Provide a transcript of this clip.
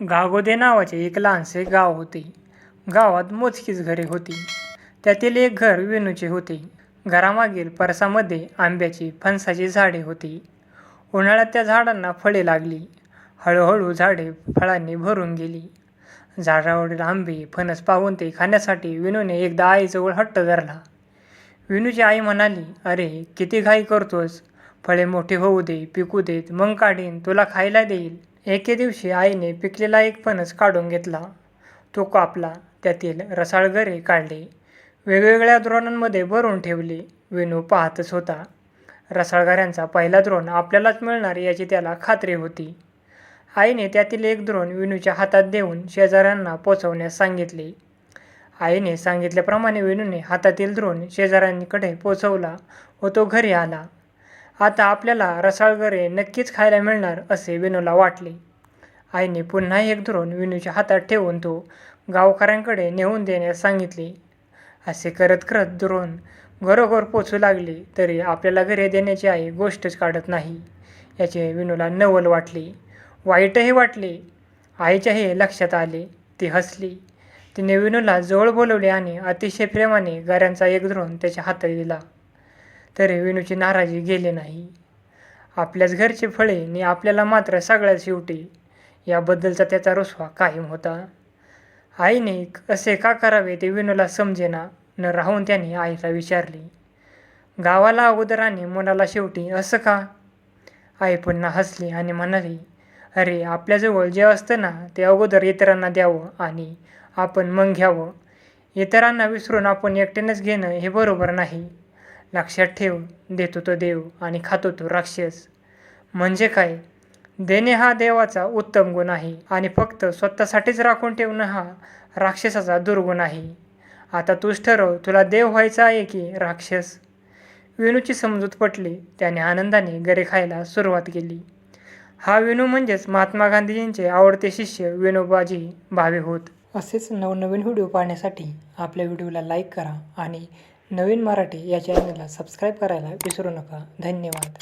गागोदे नावाचे एक लहानसे गाव होते. गावात मोजकीच घरे होती. त्यातील एक घर विनूचे होते. घरामागील परसामध्ये आंब्याची फणसाची झाडे होती. उन्हाळ्यात त्या झाडांना फळे लागली. हळूहळू झाडे फळांनी भरून गेली. झाडावरील आंबे फणस पाहून ते खाण्यासाठी विनूने एकदा आईजवळ हट्ट धरला. विनूची आई म्हणाली अरे किती घाई करतोस. फळे मोठे होऊ दे पिकू देत मग काढीन तुला खायला देईल. एके दिवशी आईने पिकलेला एक फणस काढून घेतला. तो कापला त्यातील रसाळगरे काढले. वेगवेगळ्या द्रोणांमध्ये भरून ठेवले. वेणू पाहतच होता. रसाळगऱ्यांचा पहिला द्रोण आपल्यालाच मिळणार याची त्याला खात्री होती. आईने त्यातील एक द्रोण वेणूच्या हातात देऊन शेजाऱ्यांना पोचवण्यास सांगितले. आईने सांगितल्याप्रमाणे वेणूने हातातील द्रोण शेजाऱ्यांकडे पोचवला व तो घरी आला. आता आपल्याला रसाळगरे नक्कीच खायला मिळणार असे विनूला वाटले. आईने पुन्हा एक द्रोण विनूच्या हातात ठेवून तो गावकऱ्यांकडे नेऊन देण्यास सांगितले. असे करत करत द्रोण घरोघर पोचू लागले तरी आपल्याला घरे देण्याची आई गोष्टच काढत नाही. याचे विनूला नवल वाटले. वाईटही वाटले. आईच्या हे लक्षात आले. ती हसली. तिने विनूला जवळ बोलवले आणि अतिशय प्रेमाने गाऱ्यांचा एक द्रोण त्याच्या हातात दिला. तरी विनूची नाराजी गेली नाही. आपल्याच घरचे फळे आणि आपल्याला मात्र सगळ्यात शेवटी. याबद्दलचा त्याचा रुसवा कायम होता. आईने असे का करावे ते विनूला समजेना न राहून त्याने आईला विचारली. गावाला अगोदर आणि मुलाला शेवटी असं का? आई पुन्हा हसली आणि म्हणाली अरे आपल्याजवळ जे असतं ना ते अगोदर इतरांना द्यावं आणि आपण मग घ्यावं. इतरांना विसरून आपण एकट्यानेच घेणं हे बरोबर नाही. लक्षात ठेव देतो तो देव आणि खातो तो राक्षस. म्हणजे काय? देणे हा देवाचा उत्तम गुण आहे आणि फक्त स्वतःसाठीच राखून ठेवणं हा राक्षसाचा दुर्गुण आहे. आता तूच ठरव तुला देव व्हायचा आहे की राक्षस? वेणूची समजूत पटली. त्याने आनंदाने गरे खायला सुरुवात केली. हा वेणू म्हणजेच महात्मा गांधीजींचे आवडते शिष्य वेणूबाजी भावे होत. असेच नवनवीन व्हिडिओ पाहण्यासाठी आपल्या व्हिडिओला लाईक करा आणि नवीन मराठी या चॅनलला सबस्क्राईब करायला विसरू नका. धन्यवाद.